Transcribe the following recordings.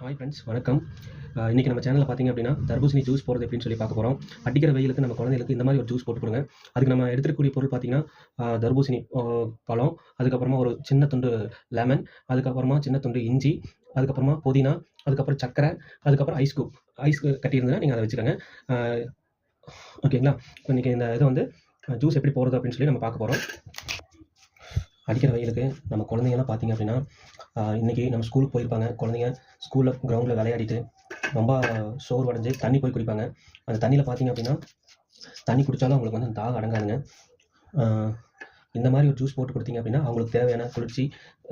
Hi friends வணக்கம். இன்றைக்கி நம்ம சேனலில் பார்த்தீங்க அப்படின்னா தர்பூசணி ஜூஸ் போடுறது அப்படின்னு சொல்லி பார்க்க போகிறோம் அடிக்கிற வெயிலுக்கு நம்ம குழந்தைகளுக்கு இந்த மாதிரி ஒரு ஜூஸ் போட்டு கொடுங்க. அதுக்கு நம்ம எடுத்துக்கூடிய பொருள் பார்த்தீங்கன்னா தர்பூசணி பழம் அதுக்கப்புறமா ஒரு சின்ன துண்டு லெமன் அதுக்கப்புறமா சின்ன துண்டு இஞ்சி அதுக்கப்புறமா புதினா அதுக்கப்புறம் சர்க்கரை அதுக்கப்புறம் ஐஸ் கூப் ஐஸ் கட்டியிருந்ததுன்னா நீங்கள் அதை வச்சுக்கோங்க. ஓகேங்களா இப்போ இன்றைக்கி இந்த இதை வந்து ஜூஸ் எப்படி போடுறது அப்படின்னு சொல்லி நம்ம பார்க்க போகிறோம் அடிக்கிற வெயிலுக்கு நம்ம குழந்தைங்கலாம் பார்த்தீங்க அப்படின்னா இன்றைக்கி நம்ம ஸ்கூலுக்கு போயிருப்பாங்க. குழந்தைங்க ஸ்கூலில் கிரவுண்டில் விளையாடிட்டு ரொம்ப சோர்வடைஞ்சு தண்ணி போய் குடிப்பாங்க. அந்த தண்ணியில் பார்த்தீங்க அப்படின்னா தண்ணி குடித்தாலும் அவங்களுக்கு வந்து அந்த தாகம் அடங்காதுங்க. இந்த மாதிரி ஒரு ஜூஸ் போட்டு கொடுத்தீங்க அப்படின்னா அவங்களுக்கு தேவையான குளிர்ச்சி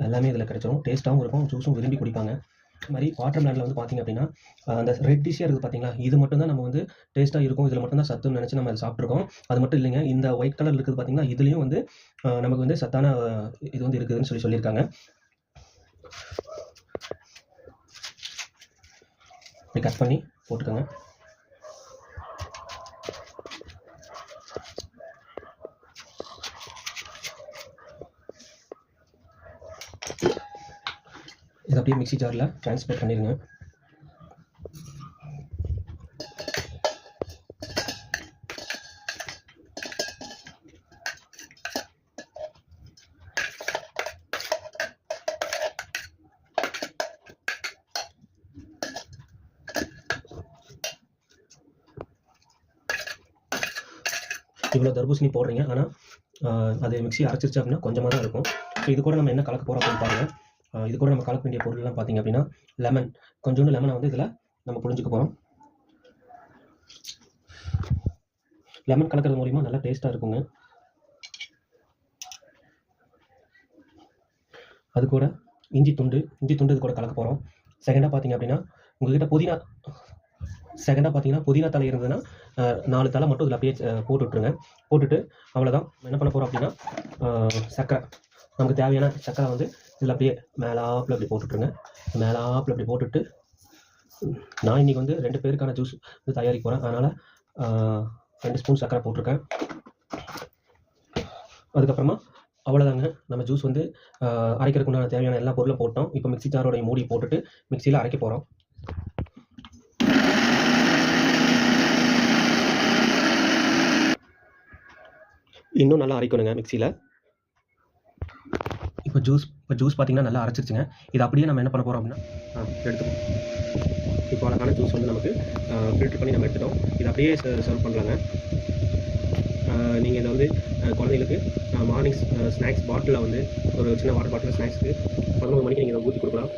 எல்லாமே இதில் கிடைச்சிரும். டேஸ்ட்டாகவும் இருக்கும். ஜூஸும் விரும்பி குடிப்பாங்க. அது மாதிரி வாட்டர் மெலனில் வந்து பார்த்தீங்க அப்படின்னா அந்த ரெட் டிஷ்ஷாக இருக்குது பார்த்தீங்களா? இது மட்டும் தான் நம்ம வந்து டேஸ்ட்டாக இருக்கும். இதில் மட்டும் தான் சத்துன்னு நினச்சி நம்ம அதை சாப்பிட்ருக்கோம் அது மட்டும் இல்லைங்க. இந்த ஒயிட் கலர் இருக்குது பார்த்தீங்கன்னா இதுலேயும் வந்து நமக்கு வந்து சத்தான இது வந்து இருக்குதுன்னு சொல்லி சொல்லியிருக்காங்க. இப்படி கட் பண்ணி போட்டுக்கோங்க. இதை அப்படியே மிக்சி ஜாரில் ட்ரான்ஸ்ஃபர் பண்ணிடுங்க இவ்வளோ தர்பூசணி போடுறீங்க. ஆனால் அது மிக்ஸி அரைச்சிருச்சு அப்படின்னா கொஞ்சமாக தான் இருக்கும். ஸோ இது கூட நம்ம என்ன கலக்க போகிறோம் அப்படின்னு பாருங்கள் இது கூட நம்ம கலக்க வேண்டிய பொருள்லாம் பார்த்தீங்க அப்படின்னா லெமன் கொஞ்சோண்டு லெமனை வந்து இதில் நம்ம புரிஞ்சுக்க போகிறோம் லெமன் கலக்கிறது மூலிமா நல்லா டேஸ்ட்டாக இருக்குங்க. அது கூட இஞ்சி துண்டு இஞ்சி துண்டு இது கூட கலக்க போகிறோம் செகண்டாக பார்த்தீங்க அப்படின்னா உங்ககிட்ட புதினா செகண்டாக பார்த்தீங்கன்னா புதினா தலை இருந்ததுன்னா நாலு தலை மட்டும் இதில் அப்படியே போட்டு விட்ருங்க போட்டுட்டு அவ்வளோதான் என்ன பண்ண போகிறோம் அப்படின்னா சக்கரை சர்க்கரை. நமக்கு தேவையான சர்க்கரை வந்து இதில் அப்படியே மேலாப்பில் அப்படி போட்டுட்ருங்க மேலாப்பில் அப்படி போட்டுட்டு நான் இன்றைக்கி வந்து ரெண்டு பேருக்கான ஜூஸ் வந்து தயாரிக்க போகிறேன் அதனால் ரெண்டு ஸ்பூன் சர்க்கரை போட்டிருக்கேன். அதுக்கப்புறமா அவ்வளோதாங்க நம்ம ஜூஸ் வந்து அரைக்கிறதுக்குண்டான அரைக்கிறதுக்கு தேவையான எல்லா பொருளும் போட்டோம். இப்போ மிக்ஸி ஜாரோடைய மூடி போட்டுட்டு மிக்சியில் அரைக்க போகிறோம் இன்னும் நல்லா அரைக்கணுங்க மிக்சியில். இப்போ ஜூஸ் இப்போ ஜூஸ் பார்த்தீங்கன்னா நல்லா அரைச்சிருச்சுங்க. இது அப்படியே நம்ம என்ன பண்ண போகிறோம் அப்படின்னா ஆ, எடுத்துப்போம். இப்போ அழகான ஜூஸ் வந்து நமக்கு ஃபில்டர் பண்ணி நம்ம எடுத்துட்டோம். இது அப்படியே சர்வ் பண்ணலாங்க. நீங்கள் இதை வந்து ஆ, குழந்தைகளுக்கு மார்னிங் ஸ்நாக்ஸ் பாட்டிலில் வந்து ஒரு சின்ன வாட்டர் பாட்டில் ஸ்நாக்ஸ்க்கு பதினோரு மணிக்கு நீங்கள் இதை ஊற்றி கொடுக்கலாம்.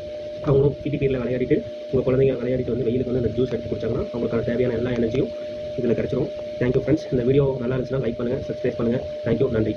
அவங்களும் பிடி பீரியடில் விளையாடிட்டு உங்கள் குழந்தைங்க விளையாடிட்டு வந்து வெயிலுக்கு வந்து இந்த ஜூஸ் எடுத்து குடிச்சாங்கன்னா அவங்களுக்கான தேவையான எல்லா எனர்ஜியும் இதில் கிடச்சிரும். தேங்க்யூ ஃப்ரெண்ட்ஸ் இந்த வீடியோ நல்லா இருந்துச்சுன்னா லைக் பண்ணுங்கள் சப்ஸ்கிரைப் பண்ணுங்கள் தேங்க்யூ நன்றி.